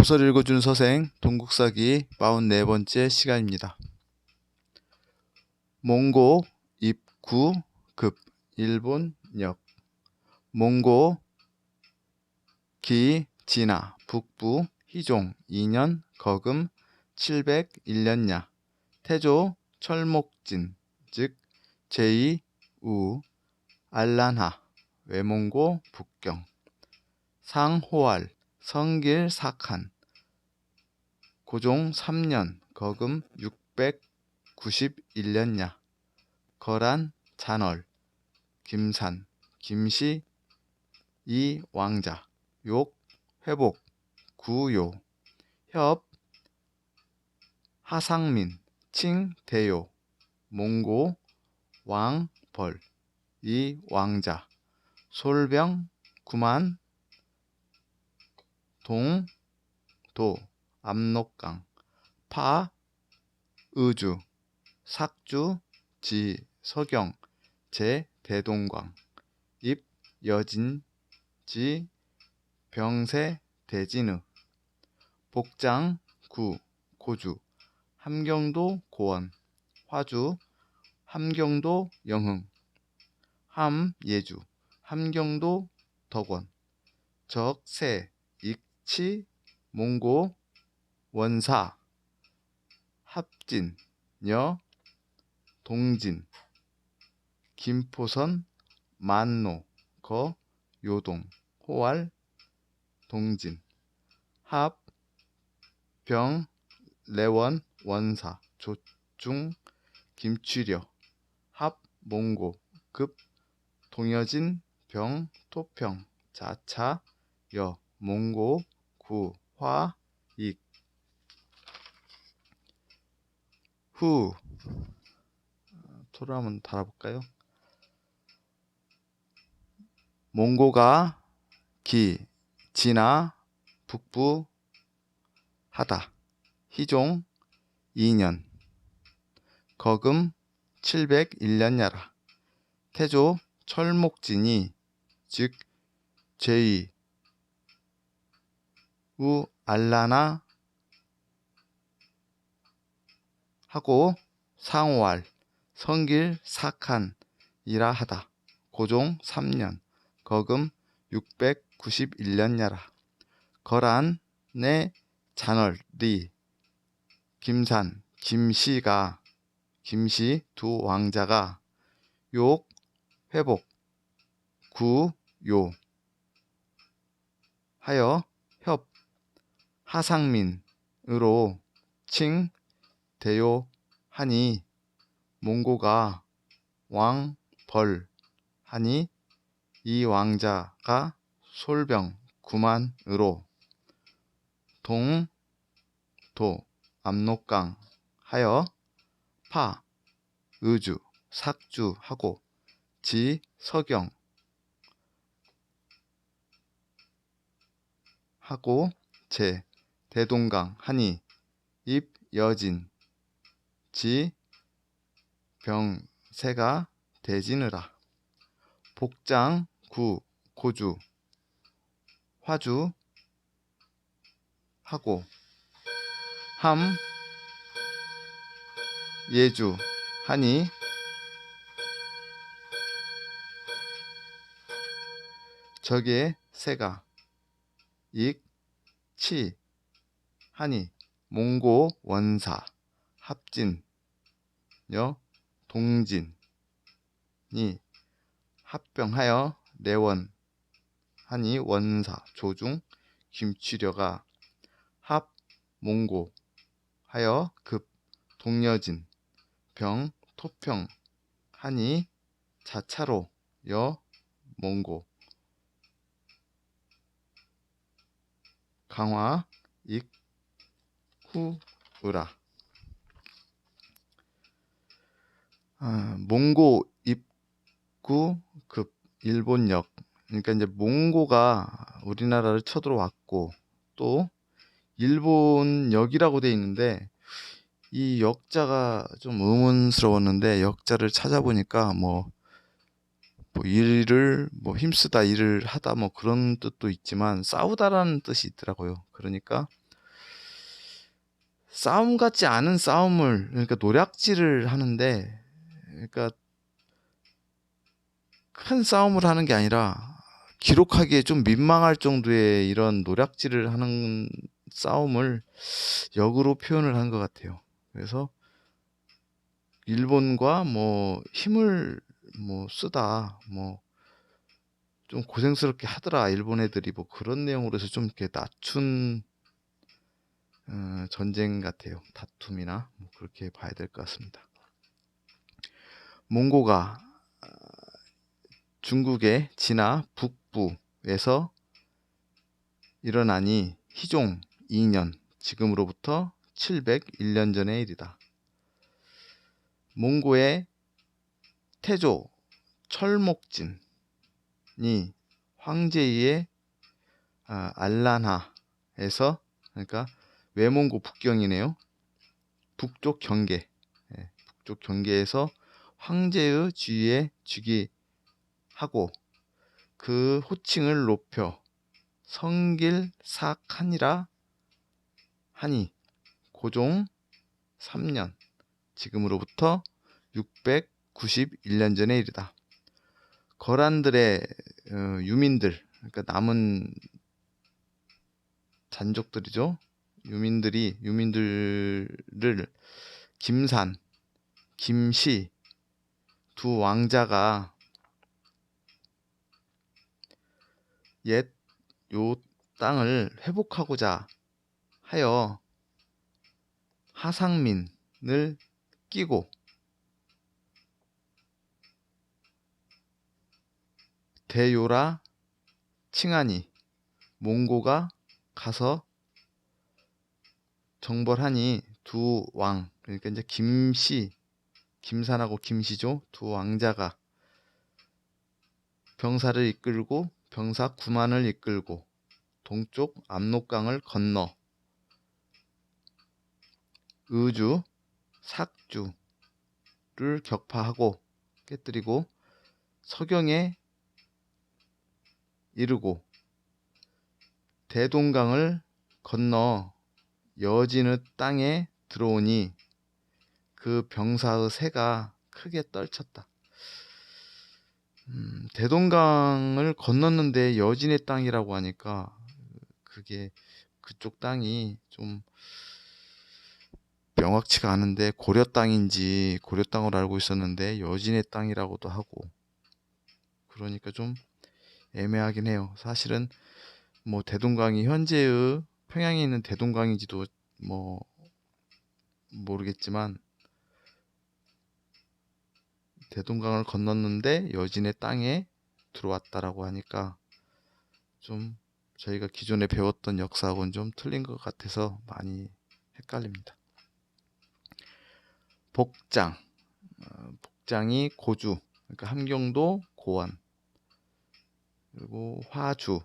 도서를 읽어주는 서생 동국사기 44번째 시간입니다. 몽고 입구 급 일본역. 몽고 기 진화 북부 희종 2년 거금 701년야. 태조 철목진 즉 제2우 알란하 외몽고 북경. 상호알 성길 사칸 고종 3년 거금 691년야. 거란 잔얼 김산 김씨 이 왕자. 욕 회복 구요. 협 하상민 칭 대요. 몽고 왕 벌. 이 왕자. 솔병 구만 동, 도, 압록강, 파, 의주, 삭주, 지, 서경, 제, 대동광, 입, 여진, 지, 병세, 대진의, 복장, 구, 고주, 함경도, 고원, 화주, 함경도, 영흥, 함, 예주, 함경도, 덕원, 적, 세, 치, 몽고, 원사, 합진, 여, 동진, 김포선, 만노, 거, 요동, 호알, 동진, 합, 병, 레원, 원사, 조중, 김취려, 합, 몽고, 급, 동여진, 병, 토평, 자차, 여, 몽고, 구, 화, 익. 후. 토를 한번 달아볼까요? 몽고가 기, 진화, 북부, 하다. 희종 2년. 거금 701년야라. 태조 철목진이 즉 제2 우 알라나 하고 상호알 성길 사칸이라 하다. 고종 3년 거금 691년야라. 거란내 잔얼리 김산 김씨가 김씨 두 왕자가 욕 회복 구요 하여 협 하상민으로 칭 대요하니 몽고가 왕벌 하니 이 왕자가 솔병 구만으로 동, 도, 압록강 하여 파, 의주, 삭주 하고 지, 서경 하고 제, 대동강 하니 입 여진 지 병세가 대진으라. 복장 구 고주 화주 하고. 함 예주 하니 적의 새가. 익 치 하니 몽고 원사 합진 여 동진이 합병하여 내원 하니 원사 조중 김취려가 합 몽고 하여 급 동여진 병 토평 하니 자차로 여 몽고. 강화 익 후으라. 아, 몽고 입구 급 일본역. 그러니까 이제 몽고가 우리나라를 쳐들어왔고 또 일본역이라고 돼 있는데 이 역자가 좀 의문스러웠는데 역자를 찾아보니까 뭐, 뭐 일을 뭐 힘쓰다 일을 하다 뭐 그런 뜻도 있지만 싸우다라는 뜻이 있더라고요. 그러니까 싸움 같지 않은 싸움을 그러니까 노략질을 하는데 그러니까 큰 싸움을 하는 게 아니라 기록하기에 좀 민망할 정도의 이런 노략질을 하는 싸움을 역으로 표현을 한 것 같아요. 그래서 일본과 뭐 힘을 뭐 쓰다 뭐 좀 고생스럽게 하더라 일본 애들이 뭐 그런 내용으로 해서 좀 이렇게 낮춘 어, 전쟁 같아요. 다툼이나 뭐 그렇게 봐야 될 것 같습니다. 몽고가 어, 중국의 진화 북부에서 일어나니 희종 2년 지금으로부터 701년 전의 일이다. 몽고의 태조 철목진이 황제의 아, 알란하에서 그러니까 외몽고 북경이네요. 북쪽 경계, 예, 북쪽 경계에서 황제의 주위에 즉위하고 그 호칭을 높여 성길사칸이라 하니 고종 3년 지금으로부터 691년 전의 일이다. 거란들의 어, 유민들 그러니까 남은 잔족들이죠. 유민들이 유민들을 김산, 김시 두 왕자가 옛 요 땅을 회복하고자 하여 하상민을 끼고 대요라 칭하니 몽고가 가서 정벌하니 두 왕 그러니까 이제 김씨 김산하고 김씨죠. 두 왕자가 병사를 이끌고 병사 9만을 이끌고 동쪽 압록강을 건너 의주, 삭주를 격파하고 깨뜨리고 서경에 이르고 대동강을 건너 여진의 땅에 들어오니 그 병사의 새가 크게 떨쳤다. 음, 대동강을 건넜는데 여진의 땅이라고 하니까 그게 그쪽 땅이 좀 명확치가 않은데 고려 땅인지 고려 땅으로 알고 있었는데 여진의 땅이라고도 하고 그러니까 좀 애매하긴 해요. 사실은 뭐 대동강이 현재의 평양에 있는 대동강인지도 뭐 모르겠지만 대동강을 건넜는데 여진의 땅에 들어왔다라고 하니까 좀 저희가 기존에 배웠던 역사하고는 좀 틀린 것 같아서 많이 헷갈립니다. 복장, 어, 복장이 고주, 그러니까 함경도 고원, 그리고 화주,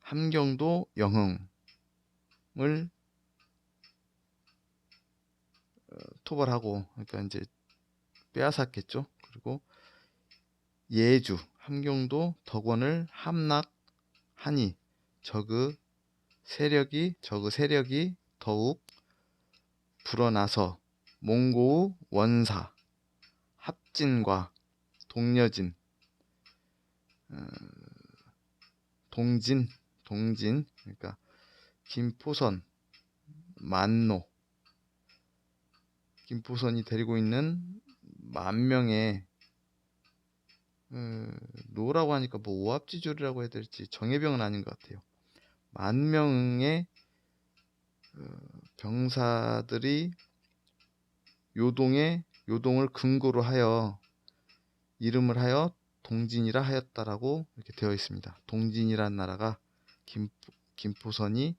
함경도 영흥 을 어, 토벌하고, 그러니까 이제 빼앗았겠죠. 그리고 예주, 함경도 덕원을 함락하니 저그 세력이 저그 세력이 더욱 불어나서 몽고우 원사 합진과 동여진 어, 동진 동진 그러니까 김포선 만노 김포선이 데리고 있는 만 명의 어, 노라고 하니까 뭐 오합지졸이라고 해야 될지 정예병은 아닌 것 같아요. 만 명의 어, 병사들이 요동의 요동을 근거로 하여 이름을 하여 동진이라 하였다라고 이렇게 되어 있습니다. 동진이란 나라가 김포, 김포선이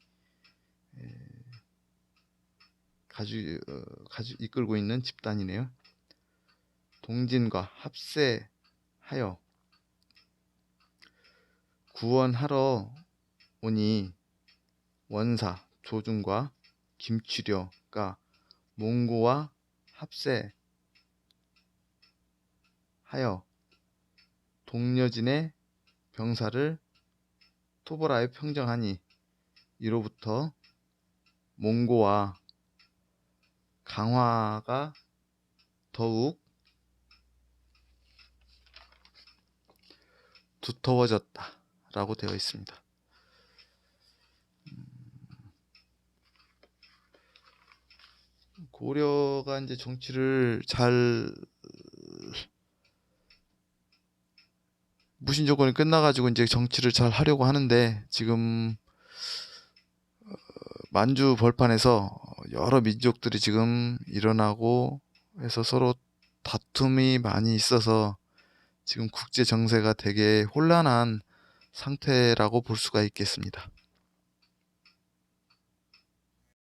가주, 어, 가주 이끌고 있는 집단이네요. 동진과 합세하여 구원하러 오니 원사 조중과 김취려가 몽고와 합세하여 동려진의 병사를 토벌하여 평정하니 이로부터 몽고와 강화가 더욱 두터워졌다 라고 되어 있습니다. 고려가 이제 정치를 잘 무신 조건이 끝나가지고 이제 정치를 잘 하려고 하는데 지금 어, 만주 벌판에서 여러 민족들이 지금 일어나고 해서 서로 다툼이 많이 있어서 지금 국제 정세가 되게 혼란한 상태라고 볼 수가 있겠습니다.